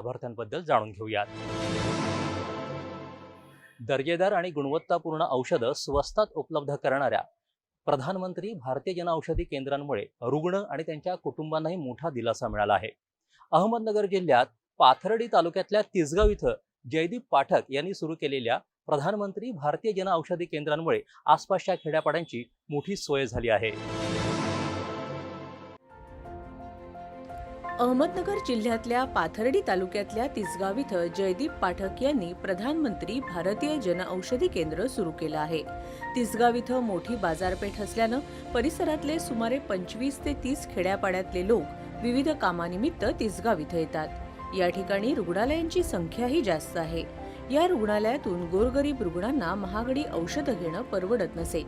लाभार्थ्यांबद्दल जाणून घेऊयात. दर्जेदार आणि गुणवत्तापूर्ण औषधं स्वस्तात उपलब्ध करणाऱ्या प्रधानमंत्री भारतीय जनऔषधी केंद्रांमुळे रुग्ण आणि त्यांच्या कुटुंबांनाही मोठा दिलासा मिळाला आहे. अहमदनगर जिल्ह्यात पाथर्डी तालुक्यातल्या तिसगाव इथं जयदीप पाठक यांनी सुरू केलेल्या प्रधानमंत्री भारतीय जनऔषधी केंद्रांमुळे आसपासच्या खेड्यापाड्यांची मोठी सोय झाली आहे. अहमदनगर जिल्ह्यातल्या पाथर्डी तालुक्यातल्या तिसगाव इथं जयदीप पाठक यांनी प्रधानमंत्री भारतीय जनऔषधी केंद्र सुरू केलं आहे. तिसगाव इथं मोठी बाजारपेठ असल्यानं परिसरातले सुमारे पंचवीस ते तीस खेड्यापाड्यातले लोक विविध कामानिमित्त तिसगाव इथं येतात. या ठिकाणी रुग्णालयांची संख्याही जास्त आहे. या रुग्णालयातून गोरगरीब रुग्णांना महागडी औषधं घेणं परवडत नसे.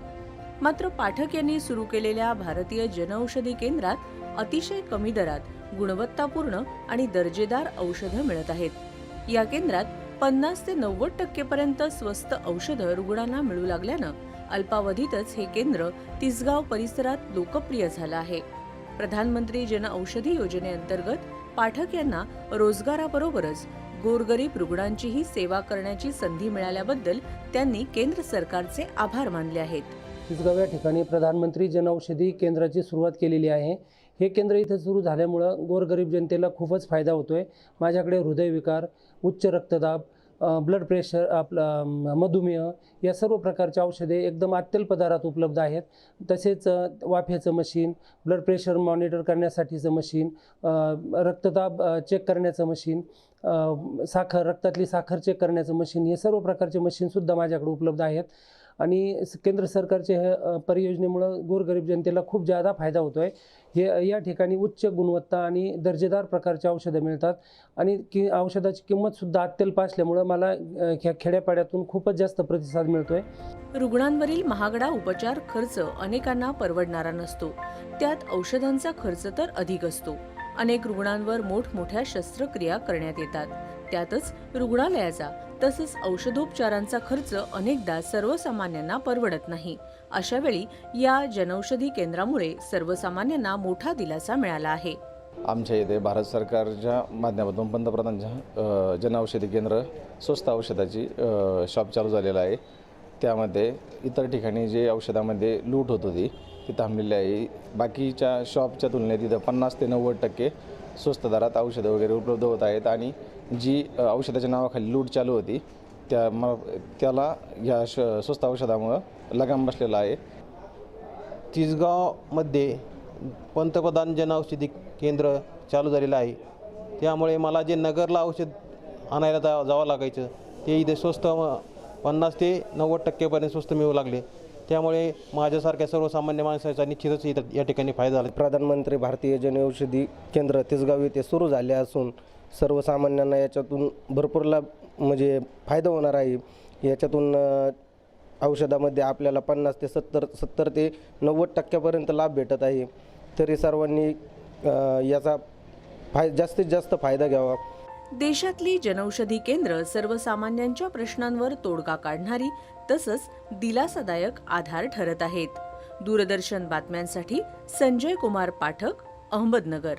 मात्र पाठक यांनी सुरू केलेल्या भारतीय जनऔषधी केंद्रात अतिशय कमी दरात गुणवत्तापूर्ण आणि दर्जेदार औषधं मिळत आहेत. या केंद्रात पन्नास ते नव्वद टक्केपर्यंत स्वस्त औषधं रुग्णांना मिळू लागल्यानं अल्पावधीतच हे केंद्र तिसगाव परिसरात लोकप्रिय झालं आहे. प्रधानमंत्री जनऔषधी योजनेअंतर्गत पाठक यांना रोजगाराबरोबरच गोरगरीब रुग्णांचीही सेवा करण्याची संधी मिळाल्याबद्दल त्यांनी केंद्र सरकारचे आभार मानले आहेत. तिसगाव या ठिकाणी प्रधानमंत्री जनौषधी केंद्राची सुरुवात केलेली आहे. हे केंद्र इथं सुरू झाल्यामुळं गोरगरीब जनतेला खूपच फायदा होतो आहे माझ्याकडे हृदयविकार उच्च रक्तदाब ब्लड प्रेशर आपलं मधुमेह या सर्व प्रकारचे औषधे एकदम अत्यल्प दरात उपलब्ध आहेत. तसेच वाफ्याचं मशीन ब्लड प्रेशर मॉनिटर करण्यासाठीचं मशीन रक्तदाब चेक करण्याचं मशीन साखर रक्तातली साखर चेक करण्याचं मशीन हे सर्व प्रकारचे मशीनसुद्धा माझ्याकडे उपलब्ध आहेत. आणि स- केंद्र सरकारच्या ह्या परियोजनेमुळं गोरगरीब जनतेला खूप जादा फायदा होतो आहे हे या ठिकाणी उच्च गुणवत्ता आणि दर्जेदार प्रकारची औषधं मिळतात. आणि की औषधाची किंमतसुद्धा अत्यल्प असल्यामुळं मला ह्या खेड्यापाड्यातून खूपच जास्त प्रतिसाद मिळतो आहे रुग्णांवरील महागडा उपचार खर्च अनेकांना परवडणारा नसतो. त्यात औषधांचा खर्च तर अधिक असतो. अनेक रुग्णांवर मोठमोठ्या शस्त्रक्रिया करण्यात येतात. त्यातच रुग्णालयाचा तसेच औषधोपचारांचा खर्च अनेकदा सर्वसामान्यांना परवडत नाही. अशावेळी या जनौषधी केंद्रामुळे सर्वसामान्यांना मोठा दिलासा मिळाला आहे. आमच्या इथे भारत सरकारच्या माध्यमातून पंतप्रधानच्या जनऔषधी केंद्र स्वस्त औषधाची शॉप चालू झालेलं आहे. त्यामध्ये इतर ठिकाणी जे औषधामध्ये लूट होत होती ती थांबलेली आहे. बाकीच्या शॉपच्या तुलनेत इथं पन्नास ते नव्वद टक्के स्वस्त दरात औषधं वगैरे उपलब्ध होत आहेत. आणि जी औषधाच्या नावाखाली लूट चालू होती त्या म त्याला या श स्वस्त औषधामुळं लगाम बसलेला आहे. तिसगावमध्ये पंतप्रधान जनऔषधी केंद्र चालू झालेलं आहे. त्यामुळे मला जे नगरला औषध आणायला जा जावं लागायचं ते इथे स्वस्त पन्नास ते नव्वद टक्केपर्यंत स्वस्त मिळू लागले. त्यामुळे माझ्यासारख्या सर्वसामान्य माणसाचा निश्चितच इथं या ठिकाणी फायदा झाला. प्रधानमंत्री भारतीय जनऔषधी केंद्र तिसगाव येथे सुरू झाले असून सर्वसामान्यांना याच्यातून भरपूर लाभ म्हणजे फायदा होणार आहे. याच्यातून औषधामध्ये आपल्याला पन्नास ते सत्तर सत्तर ते नव्वद टक्क्यापर्यंत लाभ भेटत आहे. तरी सर्वांनी याचा फाय जास्तीत जास्त फायदा घ्यावा. देशातली जनौषधी केंद्र सर्वसामान्यांच्या प्रश्नांवर तोडगा काढणारी तसंच दिलासादायक आधार ठरत आहेत. दूरदर्शन बातम्यांसाठी संजय कुमार पाठक अहमदनगर.